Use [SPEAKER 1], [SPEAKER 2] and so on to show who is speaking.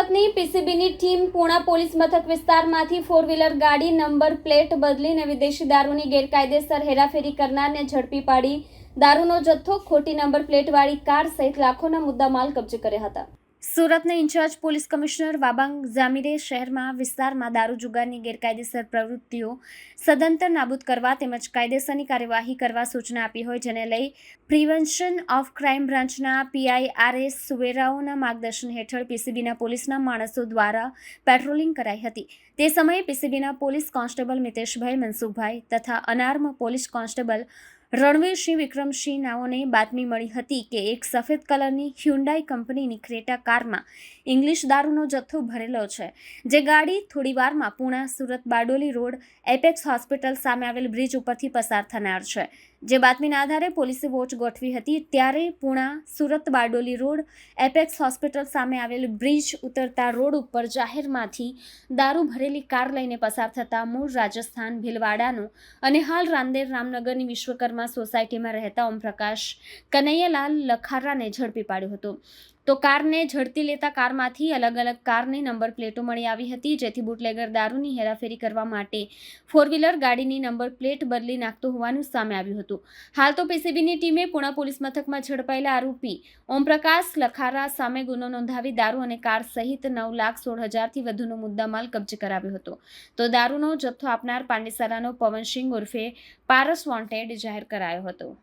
[SPEAKER 1] સુરતની પીસીબીની team Puna police મથક વિસ્તારમાંથી ફોર વ્હીલર ગાડી નંબર પ્લેટ બદલીને વિદેશી દારૂની ગેરકાયદેસર હેરાફેરી કરનારને ઝડપી પાડી. દારૂનો જથ્થો, ખોટી નંબર પ્લેટવાળી કાર સહિત લાખોના મુદ્દામાલ કબજે કર્યા હતા. સુરતના in charge police commissioner Wabang Jamir શહેરમાં વિસ્તારમાં દારૂ જુગારની ગેરકાયદેસર પ્રવૃત્તિઓ સદંતર નાબૂદ કરવા તેમજ કાયદેસરની કાર્યવાહી કરવા સૂચના આપી હોય, જેને લઈ પ્રિવેન્શન ઓફ ક્રાઇમ બ્રાન્ચના પીઆઈઆરએસ સુવેરાઓના માર્ગદર્શન હેઠળ પીસીબીના પોલીસના માણસો દ્વારા પેટ્રોલિંગ કરાઈ હતી. તે સમયે પીસીબીના પોલીસ કોન્સ્ટેબલ મિતેશભાઈ મનસુખભાઈ તથા unarmed police constable Ranvirsinh Vikramsinh નાઓને બાતમી મળી હતી કે એક સફેદ કલરની હ્યુન્ડાઈ કંપનીની ક્રેટા કારમાં ઇંગ્લિશ દારૂનો જથ્થો ભરેલો છે, જે ગાડી થોડીવારમાં Puna Surat Bardoli road Apex hospital સામે આવેલ બ્રિજ ઉપરથી પસાર થનાર છે. જે બાતમીના આધારે પોલીસે વોચ ગોઠવી હતી, ત્યારે Puna Surat Bardoli road Apex hospital સામે આવેલ બ્રિજ ઉતરતા રોડ ઉપર જાહેરમાંથી દારૂ ભરેલી કાર લઈને પસાર થતા મૂળ રાજસ્થાન ભીલવાડાનો અને હાલ રાંદેર રામનગરની વિશ્વકર્મા સોસાયટીમાં રહેતા ઓમપ્રકાશ કનૈયાલાલ લખારાને ઝડપી પાડ્યો હતો. તો કારને ઝડપી લેતા કારમાંથી અલગ અલગ કારની નંબર પ્લેટો મળી આવી હતી, જેથી બુટલેગર દારૂની હેરાફેરી કરવા માટે ફોર વ્હીલર ગાડીની નંબર પ્લેટ બદલી નાખતો હોવાનું સામે આવ્યું હતું. હાલ તો પીસીબીની ટીમે પુણા પોલીસ મથકમાં ઝડપાયેલા આરોપી ઓમપ્રકાશ લખારા સામે ગુનો નોંધાવી દારૂ અને કાર સહિત નવ લાખ સોળ હજારથી વધુનો મુદ્દામાલ કબજે કરાવ્યો હતો. તો દારૂનો જથ્થો આપનાર પાંડેસરાનો પવનસિંહ ઉર્ફે પારસ વોન્ટેડ જાહેર કરાયો હતો.